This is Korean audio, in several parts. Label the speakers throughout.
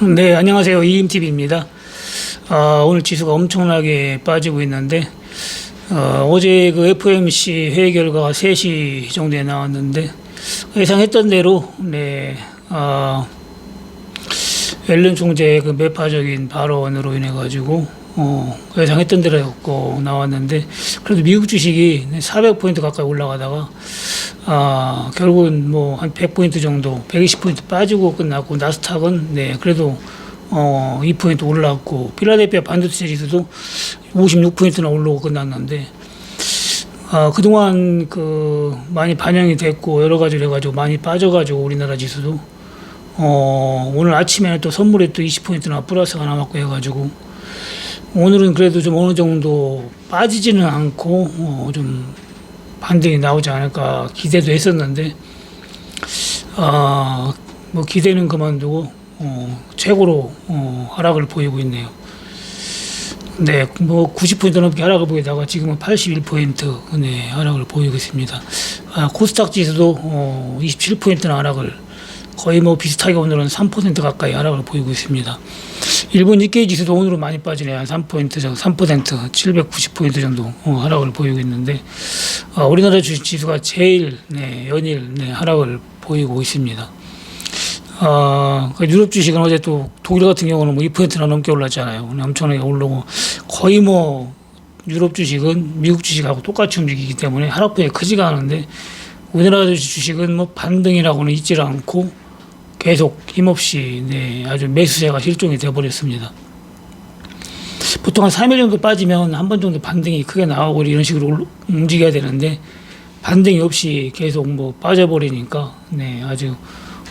Speaker 1: 네, 안녕하세요. 이임TV입니다. 아, 오늘 지수가 엄청나게 빠지고 있는데, 어, 어제 그 FOMC 회의 결과가 3시 정도에 나왔는데, 예상했던 대로, 네, 아, 앨런 총재의 그 매파적인 발언으로 인해가지고, 어, 예상했던 대로였고 나왔는데, 그래도 미국 주식이 400포인트 가까이 올라가다가, 아, 결국은 뭐 한 100포인트 정도, 120포인트 빠지고 끝났고, 나스닥은 네, 그래도 어, 2포인트 올랐고, 필라델피아 반도체 지수도 56포인트나 올라오고 끝났는데, 아, 그동안 그 많이 반영이 됐고, 여러 가지로 해가지고 많이 빠져 가지고, 우리나라 지수도, 어, 오늘 아침에는 또 선물에 또 20포인트나 플러스가 남았고 해 가지고, 오늘은 그래도 좀 어느 정도 빠지지는 않고, 어, 좀 반등이 나오지 않을까 기대도 했었는데 아, 뭐 기대는 그만두고 어, 최고로 어, 하락을 보이고 있네요. 네, 뭐 90포인트 넘게 하락을 보이다가 지금은 81포인트 네, 하락을 보이고 있습니다. 아, 코스닥 지수도 어, 27포인트나 하락을 거의 뭐 비슷하게 오늘은 3% 가까이 하락을 보이고 있습니다. 일본 니케이 지수도 오늘은 많이 빠지네요. 한 3포인트 정도, 3% 790포인트 정도 어, 하락을 보이고 있는데 어, 우리나라 주식 지수가 제일 네, 연일 네, 하락을 보이고 있습니다. 어, 그 유럽 주식은 어제 또 독일 같은 경우는 뭐 2%나 넘게 올랐잖아요. 엄청나게 오르고 거의 뭐 유럽 주식은 미국 주식하고 똑같이 움직이기 때문에 하락폭이 크지가 않은데 우리나라 주식은 뭐 반등이라고는 있질 않고 계속 힘없이 네, 아주 매수세가 실종이 되어버렸습니다. 보통 한 3일 정도 빠지면 한 번 정도 반등이 크게 나오고 이런 식으로 올- 움직여야 되는데 반등이 없이 계속 뭐 빠져버리니까 네, 아주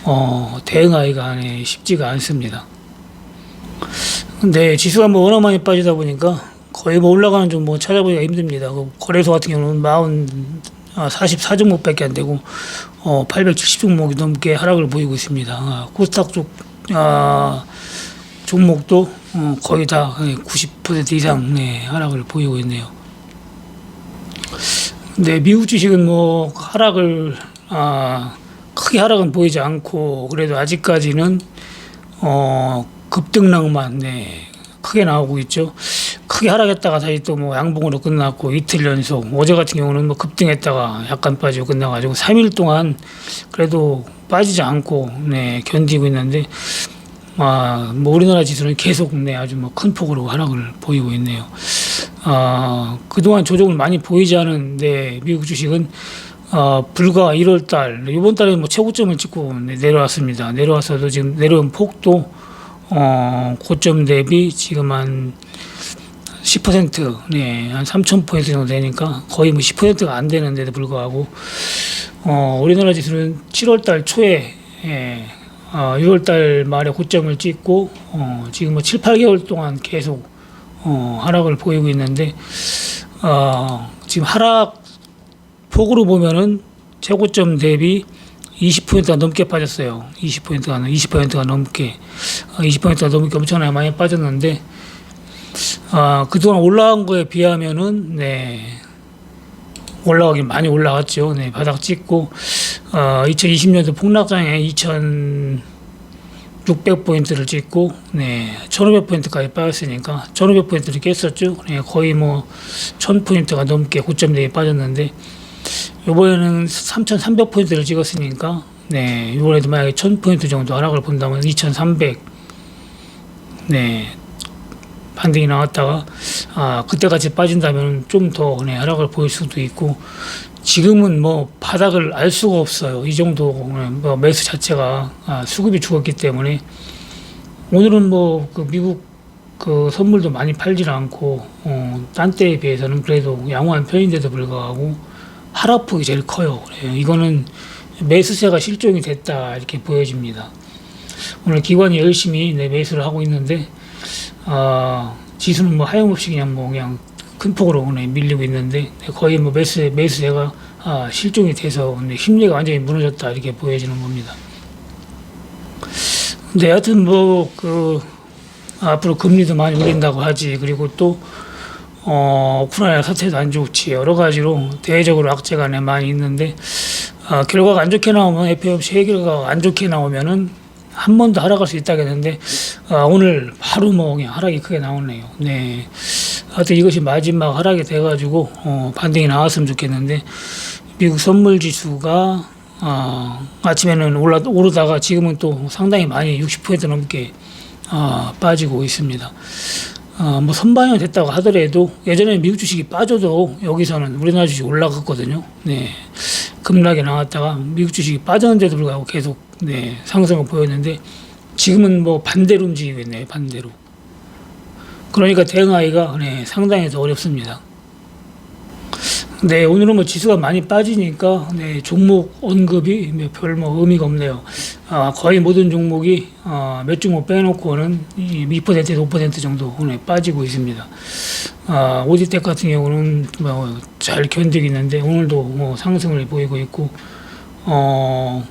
Speaker 1: 어, 대응하기가 네, 쉽지가 않습니다. 근데 지수가 뭐 워낙 많이 빠지다 보니까 거의 뭐 올라가는 좀 뭐 찾아보기가 힘듭니다. 그 거래소 같은 경우는 40, 아, 44종목밖에 안 되고 어, 870종목이 넘게 하락을 보이고 있습니다. 아, 코스닥 쪽 아, 종목도 어, 거의 다 90% 이상 네, 하락을 보이고 있네요. 네, 미국 주식은 뭐 하락을 아, 크게 하락은 보이지 않고 그래도 아직까지는 어, 급등락만 네, 크게 나오고 있죠. 크게 하락했다가 다시 또 뭐 양봉으로 끝났고 이틀 연속 어제 같은 경우는 뭐 급등했다가 약간 빠지고 끝나가지고 3일 동안 그래도 빠지지 않고 네, 견디고 있는데 아, 뭐 우리나라 지수는 계속 네, 아주 뭐 큰 폭으로 하락을 보이고 있네요. 아, 그동안 조정을 많이 보이지 않은 네, 미국 주식은 어, 불과 1월 달, 이번 달에 뭐 최고점을 찍고 네, 내려왔습니다. 내려와서도 지금 내려온 폭도 어, 고점 대비 지금 한 10% 네, 한 3,000포인트 정도 되니까 거의 뭐 10%가 안 되는데도 불구하고 어, 우리나라 지수는 7월 달 초에 예, 어, 6월 달 말에 고점을 찍고 어, 지금 뭐 7, 8개월 동안 계속 어, 하락을 보이고 있는데 어, 지금 하락 폭으로 보면은 최고점 대비 20%가 넘게 빠졌어요. 20%가 20%가 넘게 어, 20%가 넘게 엄청나게 많이 빠졌는데 아, 그동안 올라간 거에 비하면은 네. 올라가긴 많이 올라갔죠. 네, 바닥 찍고 어, 2020년도 폭락장에 2,600포인트를 찍고 네, 1,500포인트까지 빠졌으니까 1,500포인트를 깼었죠. 네, 거의 뭐 1,000포인트가 넘게 고점 대에 빠졌는데 이번에는 3,300포인트를 찍었으니까 네, 이번에도 만약에 1,000포인트 정도 하락을 본다면 2,300 네, 반등이 나왔다가 아 그때같이 빠진다면 좀더 네, 하락을 보일 수도 있고 지금은 뭐 바닥을 알 수가 없어요. 이 정도 네, 뭐 매수 자체가 아, 수급이 죽었기 때문에 오늘은 뭐 그 미국 그 선물도 많이 팔질 않고 어, 딴 때에 비해서는 그래도 양호한 편인데도 불구하고 하락폭이 제일 커요. 그래요. 이거는 매수세가 실종이 됐다 이렇게 보여집니다. 오늘 기관이 열심히 네, 매수를 하고 있는데 아, 지수는 뭐 하염없이 그냥 뭐 그냥 큰 폭으로 네, 밀리고 있는데 네, 거의 뭐 매수 매수세가 아, 실종이 돼서 네, 심리가 완전히 무너졌다 이렇게 보여지는 겁니다. 근데 하여튼 뭐 그 앞으로 금리도 많이 올린다고 하지 그리고 또 어, 우크라이나 사태도 안 좋지 여러 가지로 대외적으로 악재가 네, 많이 있는데 아, 결과가 안 좋게 나오면 FOMC 회결가 안 좋게 나오면은 한 번 더 하락할 수 있다겠는데 아, 오늘 바로 뭐 그냥 하락이 크게 나오네요. 네. 하여튼 이것이 마지막 하락이 돼가지고 어, 반등이 나왔으면 좋겠는데 미국 선물 지수가 아, 아침에는 올라 오르다가 지금은 또 상당히 많이 60% 넘게 아, 빠지고 있습니다. 아, 뭐 선반영 됐다고 하더라도 예전에 미국 주식이 빠져도 여기서는 우리나라 주식이 올라갔거든요. 네. 급락이 나왔다가 미국 주식이 빠졌는데도 불구하고 계속 네, 상승을 보였는데 지금은 뭐 반대로 움직이고 있네요. 반대로. 그러니까 대응하기가 네, 상당히 더 어렵습니다. 네, 오늘은 뭐 지수가 많이 빠지니까 네, 종목 언급이 별뭐 의미가 없네요. 아, 거의 모든 종목이 아, 몇 종목 빼놓고는 이 2%에서 5% 정도 오늘 빠지고 있습니다. 아, 오디텍 같은 경우는 뭐 잘 견디고 있는데 오늘도 뭐 상승을 보이고 있고 어,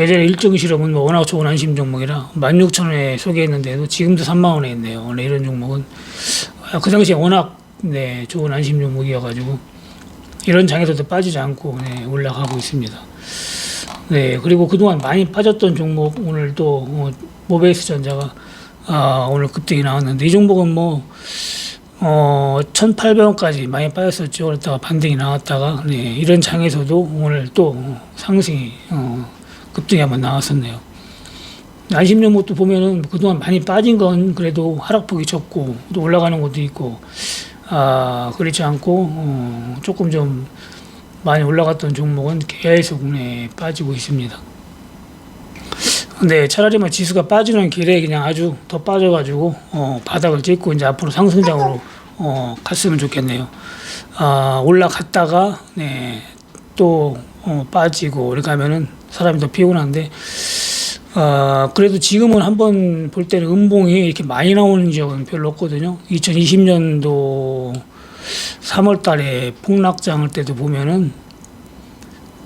Speaker 1: 예전에 일정 실험은 뭐 워낙 좋은 안심 종목이라 16,000원에 소개했는데도 지금도 3만 원에 있네요. 네, 이런 종목은 아, 그 당시에 워낙 네, 좋은 안심 종목이어가지고 이런 장에서도 빠지지 않고 네, 올라가고 있습니다. 네, 그리고 그동안 많이 빠졌던 종목 오늘 또 어, 모베이스 전자가 아, 오늘 급등이 나왔는데 이 종목은 뭐 어, 1,800원까지 많이 빠졌었죠. 그랬다가 반등이 나왔다가 네, 이런 장에서도 오늘 또 상승이 어, 급등이 한번 나왔었네요. 안심 종목도 보면은 그동안 많이 빠진 건 그래도 하락폭이 적고 또 올라가는 것도 있고 아 그렇지 않고 어, 조금 좀 많이 올라갔던 종목은 계속 네, 빠지고 있습니다. 근데 차라리 뭐 지수가 빠지는 길에 그냥 아주 더 빠져가지고 어, 바닥을 찍고 이제 앞으로 상승장으로 어, 갔으면 좋겠네요. 아 올라갔다가 네, 또 어, 빠지고 이렇게 하면은 사람이 더 피곤한데 아, 그래도 지금은 한번 볼 때는 음봉이 이렇게 많이 나오는 적은 별로 없거든요. 2020년도 3월 달에 폭락장을 때도 보면은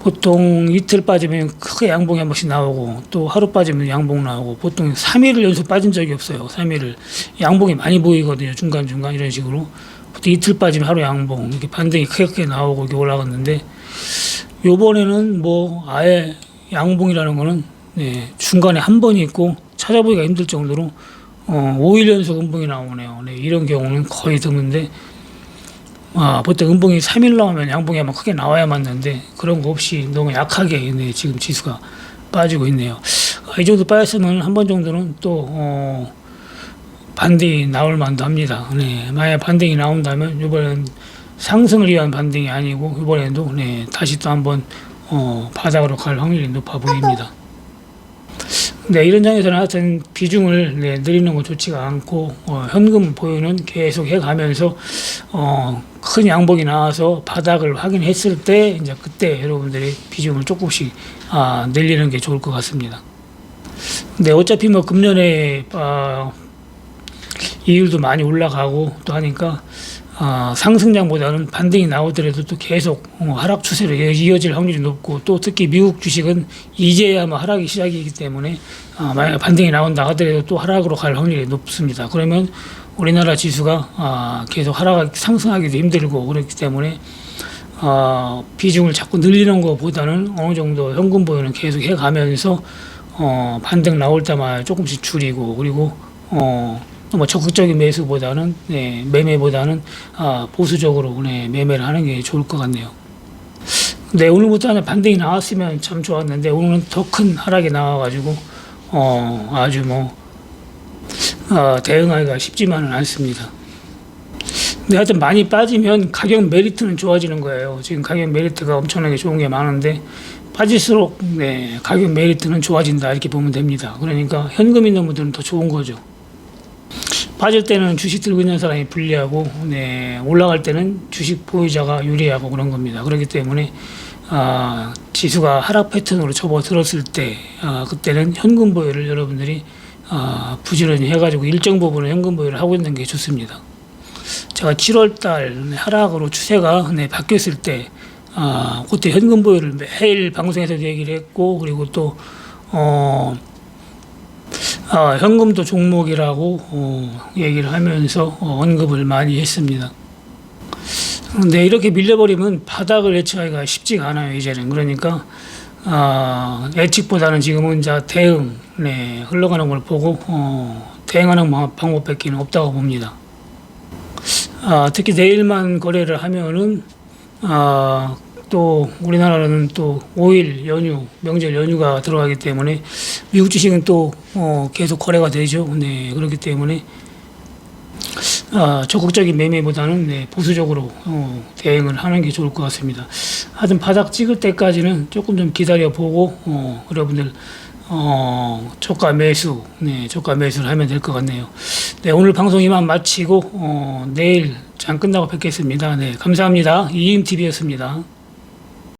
Speaker 1: 보통 이틀 빠지면 크게 양봉이 한 번씩 나오고 또 하루 빠지면 양봉 나오고 보통 3일을 연속 빠진 적이 없어요. 3일을 양봉이 많이 보이거든요. 중간중간 이런 식으로 보통 이틀 빠지면 하루 양봉 이렇게 반등이 크게 크게 나오고 이렇게 올라갔는데 요번에는 뭐 아예 양봉이라는 거는 네, 중간에 한 번이 있고 찾아보기가 힘들 정도로 어, 5일 연속 음봉이 나오네요. 네, 이런 경우는 거의 드문데 아, 보통 음봉이 3일 나오면 양봉이 아마 크게 나와야 맞는데 그런 거 없이 너무 약하게 네, 지금 지수가 빠지고 있네요. 아, 이 정도 빠졌으면 한 번 정도는 또 어, 반등이 나올 만도 합니다. 네, 만약 반등이 나온다면 이번엔 상승을 위한 반등이 아니고 이번에도 네, 다시 또 한번 어, 바닥으로 갈 확률이 높아 보입니다. 네, 이런 장에서는 하여튼 비중을 네, 늘리는 건 좋지가 않고 어, 현금 보유는 계속 해가면서 어, 큰 양봉이 나와서 바닥을 확인했을 때 이제 그때 여러분들이 비중을 조금씩 아, 늘리는 게 좋을 것 같습니다. 네, 어차피 뭐 금년에 아, 이율도 많이 올라가고 또 하니까 아, 상승장보다는 반등이 나오더라도 또 계속 어, 하락 추세로 이어- 이어질 확률이 높고 또 특히 미국 주식은 이제야 뭐 하락이 시작이기 때문에 아, 만약 반등이 나온다 하더라도 또 하락으로 갈 확률이 높습니다. 그러면 우리나라 지수가 아, 계속 하락 상승하기도 힘들고 그렇기 때문에 아, 비중을 자꾸 늘리는 것보다는 어느 정도 현금 보유는 계속 해가면서 어, 반등 나올 때마다 조금씩 줄이고 그리고 어, 뭐 적극적인 매수보다는 네, 매매보다는 아, 보수적으로 네, 매매를 하는 게 좋을 것 같네요. 네 오늘부터는 반등이 나왔으면 참 좋았는데 오늘은 더 큰 하락이 나와가지고 어, 아주 뭐 어, 대응하기가 쉽지만은 않습니다. 근데 하여튼 많이 빠지면 가격 메리트는 좋아지는 거예요. 지금 가격 메리트가 엄청나게 좋은 게 많은데 빠질수록 네, 가격 메리트는 좋아진다 이렇게 보면 됩니다. 그러니까 현금 있는 분들은 더 좋은 거죠. 빠질 때는 주식 들고 있는 사람이 불리하고 네, 올라갈 때는 주식 보유자가 유리하고 그런 겁니다. 그렇기 때문에 아, 지수가 하락 패턴으로 접어들었을 때 아, 그때는 현금 보유를 여러분들이 아, 부지런히 해가지고 일정 부분은 현금 보유를 하고 있는 게 좋습니다. 제가 7월달 하락으로 추세가 네, 바뀌었을 때 아, 그때 현금 보유를 매일 방송에서도 얘기를 했고 그리고 또 어, 아, 현금도 종목이라고 어, 얘기를 하면서 어, 언급을 많이 했습니다. 근데 이렇게 밀려버리면 바닥을 예측하기가 쉽지가 않아요 이제는 그러니까 아, 예측보다는 지금은 이제 대응, 네, 흘러가는 걸 보고 어, 대응하는 방- 방법밖에 없다고 봅니다. 아, 특히 내일만 거래를 하면은 아, 또 우리나라는 또 5일 연휴, 명절 연휴가 들어가기 때문에 미국 주식은 또 어, 계속 거래가 되죠. 네, 그렇기 때문에 아, 적극적인 매매보다는 네, 보수적으로 어, 대응을 하는 게 좋을 것 같습니다. 하여튼 바닥 찍을 때까지는 조금 좀 기다려 보고 어, 여러분들 어, 저가 매수, 네, 저가 매수를 하면 될 것 같네요. 네, 오늘 방송 이만 마치고 어, 내일 장 끝나고 뵙겠습니다. 네, 감사합니다. 이임TV였습니다.